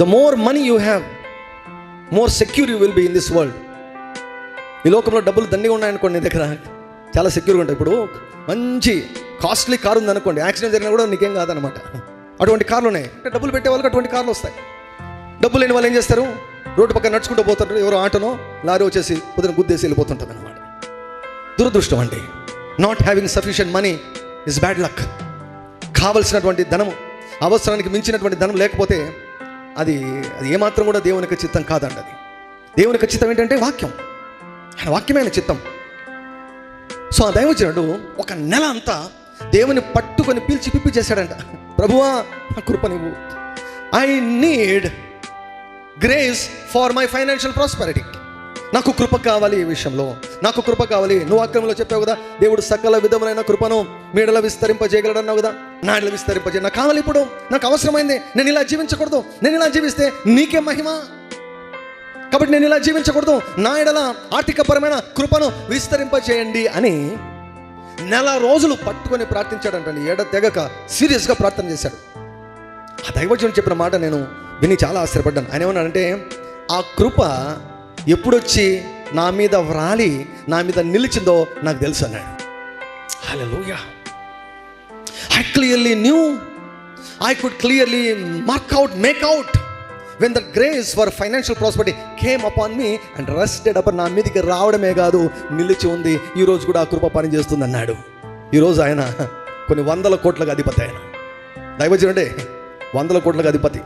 The more money you have more secure you will be in this world ఈ లోకంలో డబ్బులు దండిగా ఉన్నాయనుకోండి నీ దగ్గర. చాలా సెక్యూర్గా ఉంటాయి. ఇప్పుడు మంచి కాస్ట్లీ కారు ఉందనుకోండి యాక్సిడెంట్ జరిగినా కూడా నీకేం కాదనమాట. అటువంటి కార్లు ఉన్నాయి. అంటే డబ్బులు పెట్టే వాళ్ళకి అటువంటి కార్లు వస్తాయి. డబ్బులు లేని వాళ్ళు ఏం చేస్తారు? రోడ్డు పక్కన నడుచుకుంటూ పోతుంటారు. ఎవరో ఆటోనో లారీ వచ్చేసి పొద్దున గుద్దేసి వెళ్ళిపోతుంటారు అనమాట దురదృష్టం అండి. Not having sufficient money is bad luck కావలసినటువంటి ధనము అవసరానికి మించినటువంటి ధనం లేకపోతే అది అది ఏమాత్రం కూడా దేవునికి చిత్తం కాదండి అది. దేవునికి చిత్తం ఏంటంటే వాక్యం. ఆయన వాక్యమైన చిత్తం. సో ఆ దైవజనుడు ఒక నెల అంతా దేవుని పట్టుకొని పీల్చి పిప్పి చేశాడంట. ప్రభువా నా కృప నువ్వు I need grace for my financial prosperity. నాకు కృప కావాలి ఈ విషయంలో. నాకు కృప కావాలి. నువ్వు అక్రమంలో చెప్పావు కదా దేవుడు సకల విధములైన కృపను మీడలో విస్తరింపజేయగలడన్నావు కదా. నాడల విస్తరింపజే నాకు కావాలి ఇప్పుడు. నాకు అవసరమైంది. నేను ఇలా జీవించకూడదు. నేను ఇలా జీవిస్తే నీకే మహిమ. కాబట్టి నేను ఇలా జీవించకూడదు. నా ఎడల ఆర్థికపరమైన కృపను విస్తరింపజేయండి అని నెల రోజులు పట్టుకొని ప్రార్థించాడంటండి ఎడ తెగక సీరియస్గా ప్రార్థన చేశాడు. ఆ దైవజనుడు చెప్పిన మాట నేను విని చాలా ఆశ్చర్యపడ్డాను. ఆయన ఏమన్నాడంటే ఆ కృప ఎప్పుడొచ్చి నా మీద వ్రాలి నా మీద నిలిచిందో నాకు తెలుసు అన్నాడు. Hallelujah. I clearly knew I could clearly mark out make out when the grace for financial prosperity came upon me and rested up నా మీదకి రావడమే కాదు నిలిచి ఉంది. ఈరోజు కూడా ఆ కృప పనిచేస్తుంది అన్నాడు ఈరోజు ఆయన కొన్ని వందల కోట్లకు అధిపతి ఆయన. దైవజనుడే వందల కోట్లకు అధిపతి.